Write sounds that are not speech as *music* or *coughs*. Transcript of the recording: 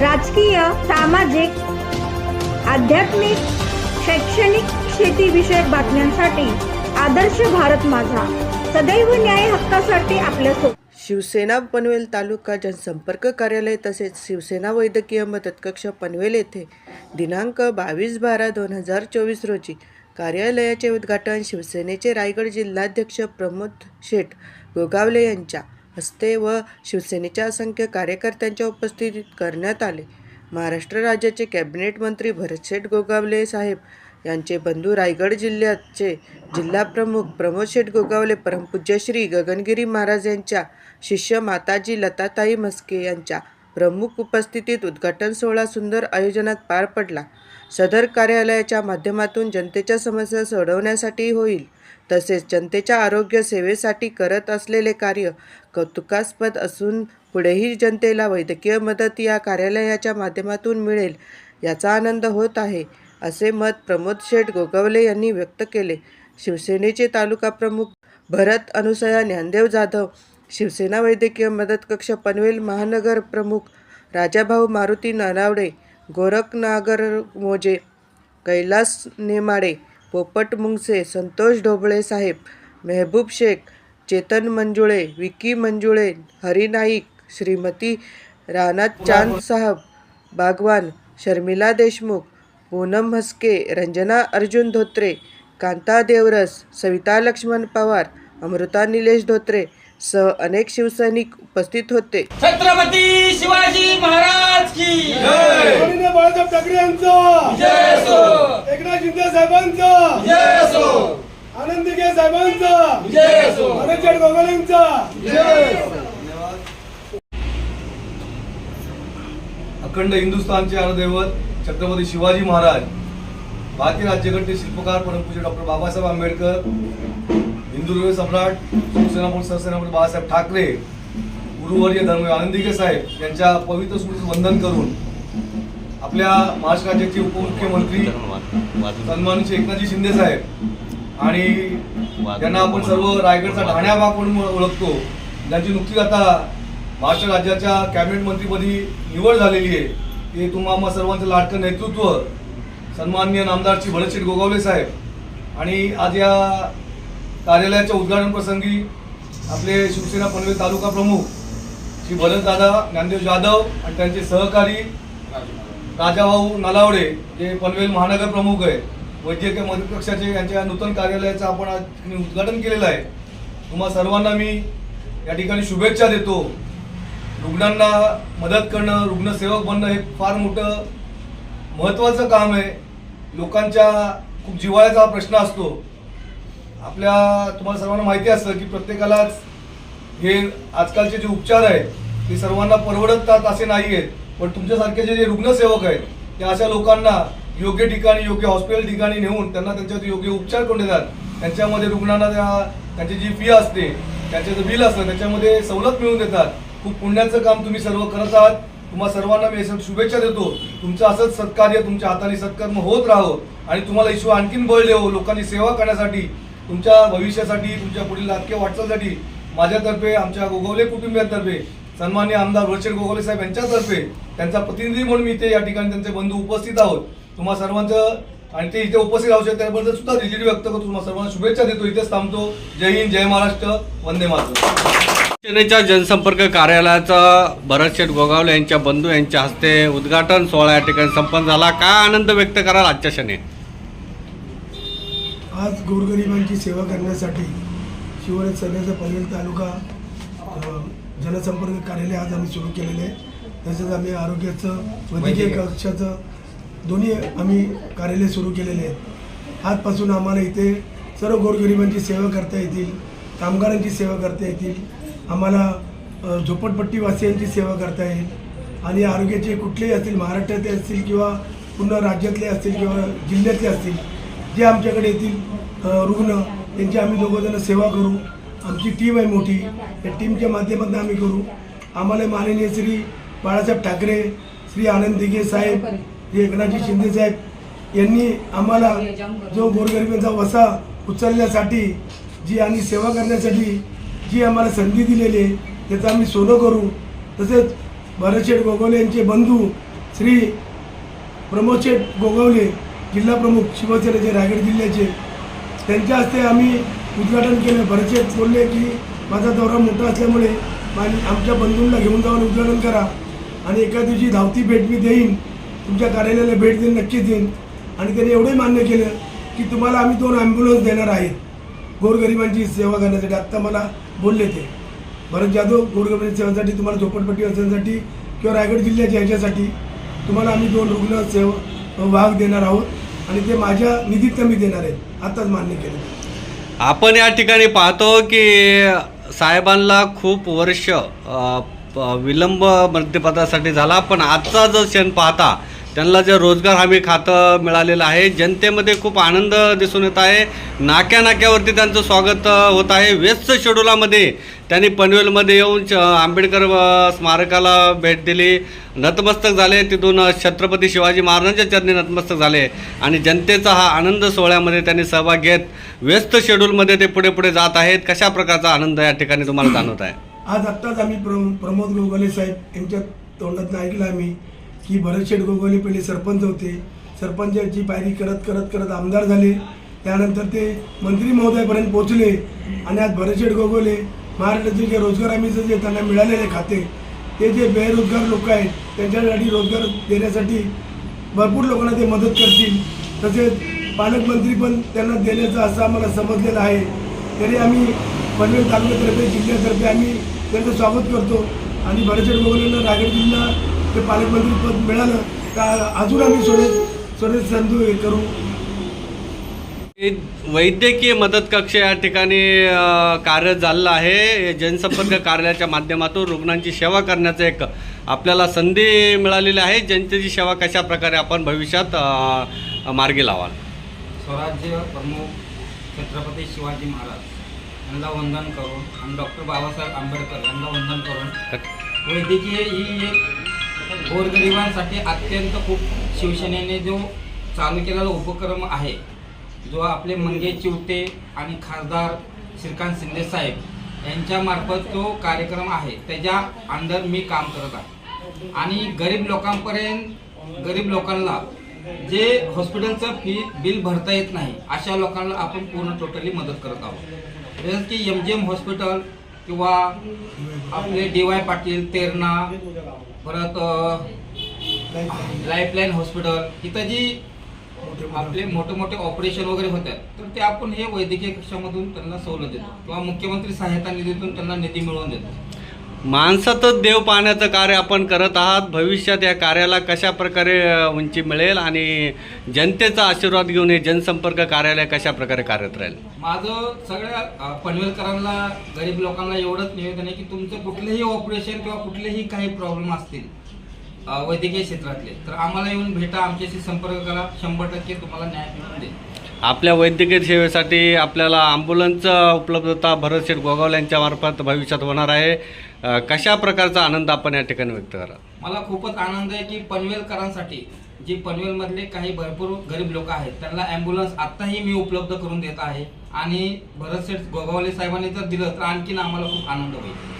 राजकीय सामाजिक आध्यात्मिक शैक्षणिक शेतीविषयक बातम्यांसाठी आदर्श भारत माझा. सदैव न्याय हक्कासाठी आपल्यासोबत शिवसेना पनवेल तालुका जनसंपर्क कार्यालय तसेच शिवसेना वैद्यकीय मदत कक्ष पनवेल येथे दिनांक बावीस बारा दोन हजार चोवीस रोजी कार्यालयाचे उद्घाटन शिवसेनेचे रायगड जिल्हाध्यक्ष प्रमोद शेठ गोगावले यांच्या हस्ते व शिवसेनेच्या असंख्य कार्यकर्त्यांच्या उपस्थितीत करण्यात आले. महाराष्ट्र राज्याचे कॅबिनेट मंत्री भरतशेठ गोगावले साहेब यांचे बंधू रायगड जिल्ह्याचे जिल्हाप्रमुख प्रमोद शेठ गोगावले परमपूज्य श्री गगनगिरी महाराज यांच्या शिष्य माताजी लताताई म्हस्के यांच्या प्रमुख उपस्थितीत उद्घाटन सोहळा सुंदर आयोजनात पार पडला. सदर कार्यालयाच्या माध्यमातून जनतेच्या समस्या सोडवण्यासाठी होईल तसेच जनतेच्या आरोग्य सेवेसाठी करत असलेले कार्य कौतुकास्पद असून पुढेही जनतेला वैद्यकीय मदत या कार्यालयाच्या माध्यमातून मिळेल याचा आनंद होत आहे असे मत प्रमोद शेठ गोगवले यांनी व्यक्त केले. शिवसेनेचे तालुका प्रमुख भरत अनुसया ज्ञानदेव जाधव शिवसेना वैद्यकीय मदत कक्ष पनवेल महानगर प्रमुख राजाभाऊ मारुती नानावडे गोरखनागर मोजे कैलास नेमाडे पोपट मुंगसे संतोष ढोबळे साहेब मेहबूब शेख चेतन मंजुळे विकी मंजुळे हरी नाईक श्रीमती रानात चांद साहब बागवान शर्मिला देशमुख पूनम हस्के रंजना अर्जुन धोत्रे कांता देवरस सविता लक्ष्मण पवार अमृता निलेश धोत्रे सह अनेक शिवसैनिक उपस्थित होते. छत्रपती शिवाजी महाराज की बाळासाहेब ठाकरे यांचा! एकनाथ शिंदे साहेबांचा! जय असो आनंद दिघे साहेबांचा गोगलेंचा! अखंड हिंदुस्थानचे अर्धदैवत छत्रपती शिवाजी महाराज भारतीय राज्यघटने शिल्पकार परमपूज्य डॉक्टर बाबासाहेब आंबेडकर हिंदू सम्राट शिवसेना प्रमुख सरसेनापती बाळासाहेब ठाकरे गुरुवर्य धर्म आनंदिके साहेब यांच्या पवित्र स्मृतीचं वंदन करून आपल्या महाराष्ट्र राज्याचे उपमुख्यमंत्री सन्मानचे एकनाथजी शिंदे साहेब आणि त्यांना आपण सर्व रायगडचा ठाण्या भाग म्हणून ओळखतो. ज्यांची नुकतीच आता महाराष्ट्र राज्याच्या कॅबिनेट मंत्रीपदी निवड झालेली आहे. ते तुम्हा सर्वांचं लाटकं नेतृत्व सन्माननीय नामदार श्री भरतशेठ गोगावले साहेब आणि आज या कार्यालयाच्या उद्घाटन प्रसंगी आपले शिवसेना पनवेल तालुका प्रमुख श्री भरतदादा ज्ञानदेव जाधव आणि त्यांचे सहकारी राजाभाऊ नलावडे जे पनवेल महानगर प्रमुख आहे वैद्यकीय मदत कक्षाचे यांच्या नूतन कार्यालयाचं आपण आज उद्घाटन केलेलं आहे. तुम्हा सर्वांना मी या ठिकाणी शुभेच्छा देतो. रुग्णांना मदत करणं रुग्णसेवक बनणं हे फार मोठं महत्त्वाचं काम आहे. लोकांच्या खूप जिवाळ्याचा प्रश्न असतो. आपल्या तुम्हाला सर्वांना माहिती असतं की प्रत्येकालाच हे आजकालचे जे उपचार आहेत ते सर्वांना परवडतात असे नाही आहेत पण तुमच्यासारखे जे जे रुग्णसेवक आहेत ते अशा लोकांना योग्य ठिकाणी योग्य हॉस्पिटल ठिकाणी नेऊन त्यांना त्यांच्यावर योग्य उपचार करून देतात. त्यांच्यामध्ये रुग्णांना त्या त्यांची जी फी असते त्यांचे जे बिल असतं त्याच्यामध्ये सवलत मिळवून देतात. खूप पुण्याचं काम तुम्ही सर्व करत आहात. तुम्हा सर्वांना मी असं शुभेच्छा देतो. तुमचं असंच सत्कार्य तुमच्या हाताने सत्कर्म होत राहो आणि तुम्हाला ईश्वर आणखीन बळ देऊ लोकांची सेवा करण्यासाठी तुमच्या भविष्यासाठी तुमच्या पुढील राजकीय वाटचालीसाठी माझ्यातर्फे आमच्या गोगवले कुटुंबियांतर्फे सन्मान्य आमदार वरचेर गोगवले साहेब यांच्यातर्फे त्यांचा प्रतिनिधी म्हणून मी इथे या ठिकाणी त्यांचे बंधू उपस्थित आहोत. तुम्हा सर्वांचं आणि ते इथे उपस्थित राहू शकतात त्याबद्दल सुद्धा दिलगिरी व्यक्त करतो. तुम्हाला सर्वांना शुभेच्छा देतो. इथेच थांबतो. जय हिंद जय महाराष्ट्र. वंदे मातरम. शिवसेनेच्या जनसंपर्क कार्यालयाचं भरतशेठ गोगावले यांच्या बंधू यांच्या हस्ते उद्घाटन सोहळा या ठिकाणी संपन्न झाला. काय आनंद व्यक्त कराल आजच्या क्षणी? आज गोरगरिबांची सेवा करण्यासाठी शिवराज सध्याचा पनवेल तालुका जनसंपर्क कार्यालय आज आम्ही सुरू केलेले आहे. तसेच आम्ही आरोग्याचं वैद्यकीय कक्षाचं दोन्ही आम्ही कार्यालय सुरू केलेले आहेत. आजपासून आम्हाला इथे सर्व गोरगरिबांची सेवा करता येतील कामगारांची सेवा करता येतील आम्हाला अ, झोपडपट्टीवासियांची सेवा करता येईल आणि आरोग्याचे कुठलेही असतील महाराष्ट्रातले असतील किंवा पूर्ण राज्यातले असतील किंवा जिल्ह्यातले असतील जे आमच्याकडे येतील रुग्ण त्यांची आम्ही दोघंजणं सेवा करू. आमची टीम आहे मोठी. या टीमच्या माध्यमातून आम्ही करू. आम्हाला माननीय श्री बाळासाहेब ठाकरे श्री आनंद दिघे साहेब श्री एकनाथजी शिंदे साहेब यांनी आम्हाला जो गोरगरिबांचा वसा उचलण्यासाठी जी आणि सेवा करण्यासाठी जी आम्हाला संधी दिलेली आहे त्याचं आम्ही सोनं करू. तसेच भरतशेठ गोगोले यांचे बंधू श्री प्रमोद शेठ जिल्हाप्रमुख शिवसेनेचे रायगड जिल्ह्याचे. त्यांच्या हस्ते आम्ही उद्घाटन केलं. भरचे बोलले की माझा दौरा मोठा असल्यामुळे मा- आमच्या बंधूंना घेऊन जाऊन उद्घाटन करा. आणि एका दिवशी धावती भेट मी देईन. तुमच्या कार्यालयाला भेट देईन नक्कीच देईन. आणि त्यांनी एवढंही मान्य केलं की तुम्हाला आम्ही दोन ॲम्ब्युलन्स देणार आहेत. गोरगरिबांची सेवा करण्यासाठी. आत्ता मला बोलले ते. भरत जाधव गोरगरिबांच्या सेवांसाठी तुम्हाला झोपडपट्टी असण्यासाठी किंवा रायगड जिल्ह्याच्या ह्याच्यासाठी तुम्हाला आम्ही दोन रुग्ण सेवा वाघ देणार आहोत आणि ते माझ्या निधीत मी देणार आहेत आताच मान्य केलं. आपण या ठिकाणी पाहतो की साहेबांना खूप वर्ष अ, प- विलंब मंत्रिपदासाठी झाला पण आजचा जो क्षण पाहता त्यांना जे रोजगार हमी खातं मिळालेलं आहे जनतेमध्ये खूप आनंद दिसून येत आहे. नाक्या नाक्यावरती त्यांचं स्वागत होत आहे. व्यस्त शेड्युलामध्ये त्यांनी पनवेलमध्ये येऊन च- आंबेडकर स्मारकाला भेट दिली. नतमस्तक झाले. तिथून छत्रपती शिवाजी महाराजांच्या चरणी नतमस्तक झाले. आणि जनतेचा हा आनंद सोहळ्यामध्ये त्यांनी सहभाग घेत व्यस्त शेड्यूलमध्ये ते पुढे पुढे जात आहेत. कशा प्रकारचा आनंद या ठिकाणी तुम्हाला जाणवत आहे? आज आत्ताच आम्ही प्रमोद गोगले साहेब यांच्या तोंडातून ऐकलं आम्ही. की भरतशेठ गोगोले पहिले सरपंच होते. सरपंचाची पायरी करत करत करत आमदार झाले. त्यानंतर ते मंत्री महोदयापर्यंत पोहोचले आणि आज भरतशेठ गोगोले महाराष्ट्राचे जे रोजगार हमीचं जे त्यांना मिळालेले खाते ते जे बेरोजगार लोक आहेत त्यांच्यासाठी रोजगार देण्यासाठी भरपूर लोकांना ते मदत करतील. तसेच पालकमंत्री पण त्यांना देण्याचं असं आम्हाला समजलेलं आहे. तरी आम्ही पनवेल तालुक्यातर्फे जिल्ह्यातर्फे आम्ही त्यांचं स्वागत करतो. आणि भरतशेठ गोगोलेंना रायगड जिल्हा ते पालकमंत्री पद मिळालं तर अजून आम्ही सोडे सोडे संधू हे करू. वैद्यकीय मदत कक्ष या ठिकाणी अ, कार्यरत झालेलं आहे. जनसंपर्क *coughs* कार्यालयाच्या माध्यमातून रुग्णांची सेवा करण्याचं एक आपल्याला संधी मिळालेली आहे. जनतेची सेवा कशा प्रकारे आपण भविष्यात अ, मार्गी लावाल? स्वराज्य प्रमुख छत्रपती शिवाजी महाराज यांना वंदन करून आणि डॉक्टर बाबासाहेब आंबेडकर यांना वंदन करून वैद्यकीय ही एक गोरगरिबांसाठी अत्यंत खूप शिवसेनेने जो चालू केलेला उपक्रम आहे जो आपले मंगे चिवटे आणि खासदार श्रीकांत शिंदे साहेब यांच्यामार्फत तो कार्यक्रम आहे त्याच्या अंडर मी काम करत आहे. आणि गरीब लोकांपर्यंत गरीब लोकांना जे हॉस्पिटलचं फी बिल भरता येत नाही अशा लोकांना आपण पूर्ण टोटली मदत करत आहोत. जसं की एम जी एम हॉस्पिटल किंवा आपले डी वाय पाटील तेरणा परत लाईफलाईन हॉस्पिटल इथं जी आपले मोठे मोठे ऑपरेशन वगैरे होतात तर ते आपण हे वैद्यकीय कक्षामधून त्यांना सवलत देतो. किंवा मुख्यमंत्री सहायता निधीतून त्यांना निधी मिळवून देतो. माणसातच देव पाहण्याचं कार्य आपण करत आहात. भविष्यात या कार्याला कशा प्रकारे उंची मिळेल आणि जनतेचा आशीर्वाद घेऊन हे जनसंपर्क कार्यालय कशा प्रकारे कार्यरत राहील? माझं सगळ्या पनवेलकरांना गरीब लोकांना एवढंच निवेदन आहे की तुमचं कुठलेही ऑपरेशन किंवा कुठलेही काही प्रॉब्लेम असतील वैद्यकीय क्षेत्रातले. तर आम्हाला येऊन भेटा आमच्याशी संपर्क करा. शंभर टक्के तुम्हाला न्याय मिळून देईल. आपल्या वैद्यकीय सेवेसाठी आपल्याला ॲम्ब्युलन्स उपलब्धता भरतशेठ गोगावले यांच्या मार्फत भविष्यात होणार आहे. अ, कशा प्रकारचा आनंद आपण या ठिकाणी व्यक्त करा मला खूपच आनंद आहे की पनवेलकरांसाठी जे पनवेलमधले काही भरपूर गरीब लोक आहेत त्यांना ॲम्ब्युलन्स आत्ताही मी उपलब्ध करून देत आहे. आणि भरत शेठ गोगावले साहेबांनी जर दिलं तर आणखीन आम्हाला खूप आनंद होईल.